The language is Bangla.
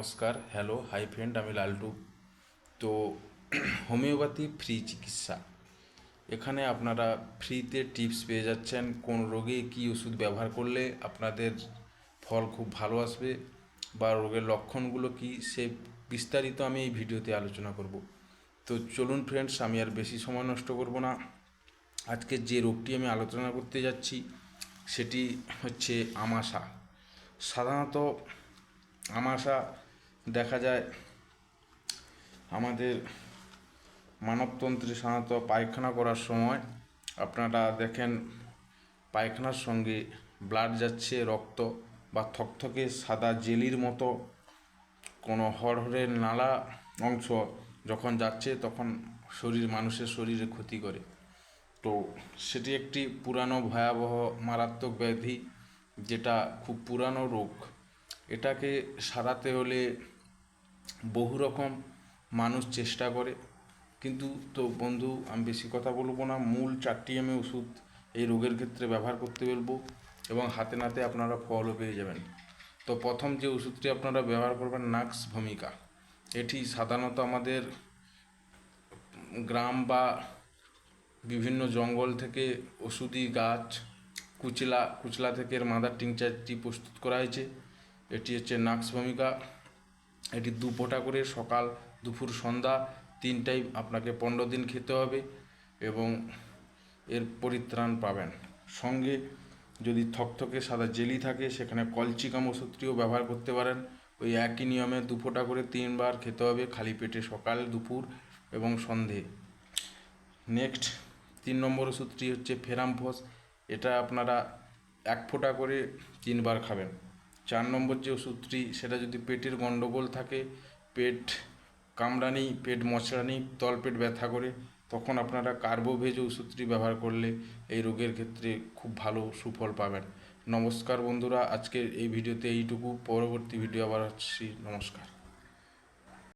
নমস্কার হ্যালো হাই ফ্রেন্ড আমি লালটু। তো হোমিওপ্যাথি ফ্রি চিকিৎসা। এখানে আপনারা ফ্রিতে টিপস পেয়ে যাচ্ছেন, কোন রোগে কী ওষুধ ব্যবহার করলে আপনাদের ফল খুব ভালো আসবে বা রোগের লক্ষণগুলো কী, সে বিস্তারিত আমি এই ভিডিওতে আলোচনা করব। তো চলুন ফ্রেন্ডস আমি আর বেশি সময় নষ্ট করব না। আজকে যে রোগটি আমি আলোচনা করতে যাচ্ছি, সেটি হচ্ছে আমাশা। সাধারণত আমাশা দেখা যায় আমাদের মানবতন্ত্রে সাধারণত পায়খানা করার সময় আপনারা দেখেন পায়খানার সঙ্গে ব্লাড যাচ্ছে, রক্ত বা থকথকে সাদা জেলির মতো কোনো হরহরের নালা অংশ যখন যাচ্ছে তখন শরীর, মানুষের শরীরে ক্ষতি করে। তো সেটি একটি পুরানো ভয়াবহ মারাত্মক ব্যাধি যেটা খুব পুরানো রোগ। এটাকে সারাতে হলে বহু রকম মানুষ চেষ্টা করে। কিন্তু তো বন্ধু, আমি বেশি কথা বলব না। মূল চারটি আমি ওষুধ এই রোগের ক্ষেত্রে ব্যবহার করতে বলব এবং হাতে নাতে আপনারা ফলও পেয়ে যাবেন। তো প্রথম যে ওষুধটি আপনারা ব্যবহার করবেন, নাক্স ভূমিকা। এটি সাধারণত আমাদের গ্রাম বা বিভিন্ন জঙ্গল থেকে ওষুধি গাছ, কুচলা কুচলা থেকে এর মাদার টিংচারটি প্রস্তুত করা হয়েছে। এটি হচ্ছে নাক্স ভূমিকা। এটি দু ফোঁটা করে সকাল দুপুর সন্ধ্যা তিনটাই আপনাকে পনেরো দিন খেতে হবে এবং এর পরিত্রাণ পাবেন। সঙ্গে যদি থকথকে সাদা জেলি থাকে, সেখানে কলচিকাম ওষুধটিও ব্যবহার করতে পারেন। ওই একই নিয়মে দু ফোঁটা করে তিনবার খেতে হবে খালি পেটে সকাল, দুপুর এবং সন্ধে। নেক্সট, তিন নম্বর ওষুধটি হচ্ছে ফেরামফস। এটা আপনারা এক ফোঁটা করে তিনবার খাবেন। চার নম্বর যে ওষুধটি, সেটা যদি পেটের গণ্ডগোল থাকে, পেট কামড়ানি, পেট মচড়ানি তলপেট ব্যথা করে, তখন আপনারা কার্বোভেজ ওষুধটি ব্যবহার করলে এই রোগের ক্ষেত্রে খুব ভালো সুফল পাবেন। নমস্কার বন্ধুরা, আজকের এই ভিডিওতে এইটুকু। পরবর্তী ভিডিও আবার আসছি। নমস্কার।